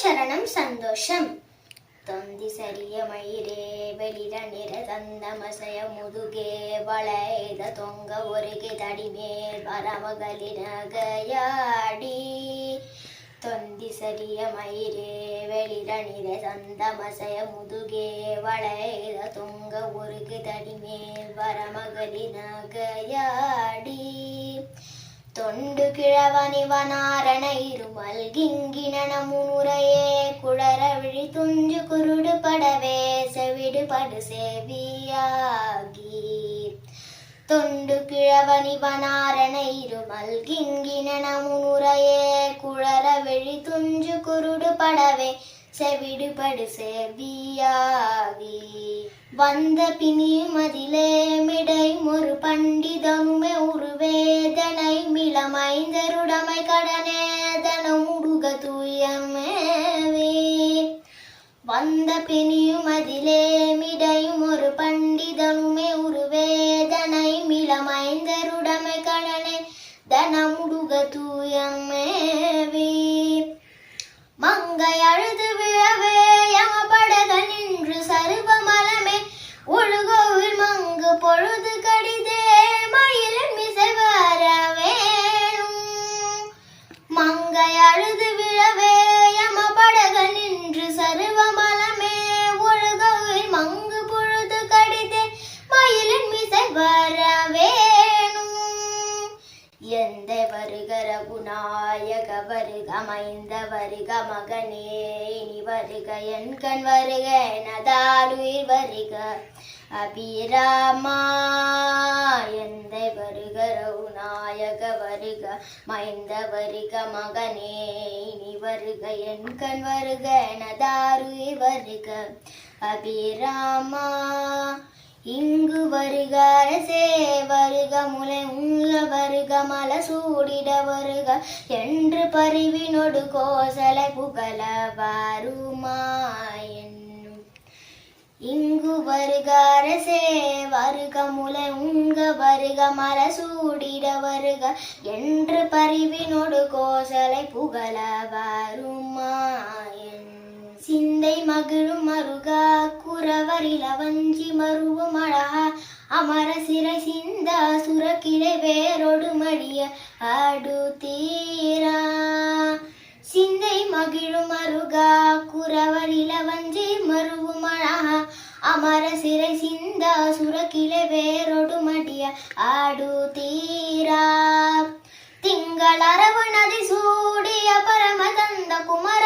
சரணம் சந்தோஷம். தொந்தி சரிய மயிரே வெளிர நிற தந்தமசய முதுகே வளைத தொங்க ஒருகே தடிமேல் வரமகளினகையாடி தொந்தி சரிய மயிரே வெளிர நிற தந்தமசய முதுகே வளைத தொங்க ஒருகே தடிமேல் வரமகளினகையாடி தொண்டு கிழவனிவனாரண இருமல் கிங்கிணன முனுரையே குளர விழி துஞ்சு குருடு படவே செவிடு படு சேவியாகி. தொண்டு கிழவனிவனாரண இருமல் கிங்கிணன முனுரையே குளர விழி துஞ்சு குருடு படவே செவிடு படு சேவியாகி. வந்த பிணிமதிலே மிடை ஒரு பண்டிதனுமே ஒரு வேதனை மிளமைந்தருடமை கடனேதனம் உடுக தூயமேவே வந்த பிணியுமதிலே மிடையும் ஒரு பண்டிதனுமே ஒரு வேதனை மிளமைந்தருடமை கடனே தனமுடுக தூயமே பொழுது கடிதே மயிலின் மிசை வர வேணும். மங்கை அழுது விழவே யம படக நின்று சருவமலமே ஒழுகோவில் மங்கு பொழுது கடிதே மயிலின் மிசை வர வேணும். எந்த வருகிற குணா வருக மைந்த வருக மகனே இனி வருக என் கண் வருக எனதாலுயிர் வருக. அபிராமா எந்த வருக ரவுநாயக வருக மைந்த வருக மகனே இனி வருக என் கண் வருக எனதாருயிர் வருக. அபிராமா இங்கு வருக அரசே வருக முலை உங்க வருக மல சூடிட வருக என்று பரிவினொடு கோசலை புகழ வருமாயன் இங்கு வருக அரசே வருக முலை உங்க வருக மல சூடிட வருக என்று பரிவினொடு கோசலை புகழ வருமாயன் சிந்தை மகிழும் மருகா குறவரில வஞ்சி மருவும் அழகா. அமர சிறை சிந்த சுரக்கிளை வேரோடு மடிய ஆடு தீரா. சிந்தை மகிழும் மருகா குறவரில வஞ்சி மருவும் அழகா. அமர சிறை சிந்த சுரக்கிளை வேரோடு மடிய ஆடு தீரா. திங்களரவு நதி சூடிய பரமதந்த குமர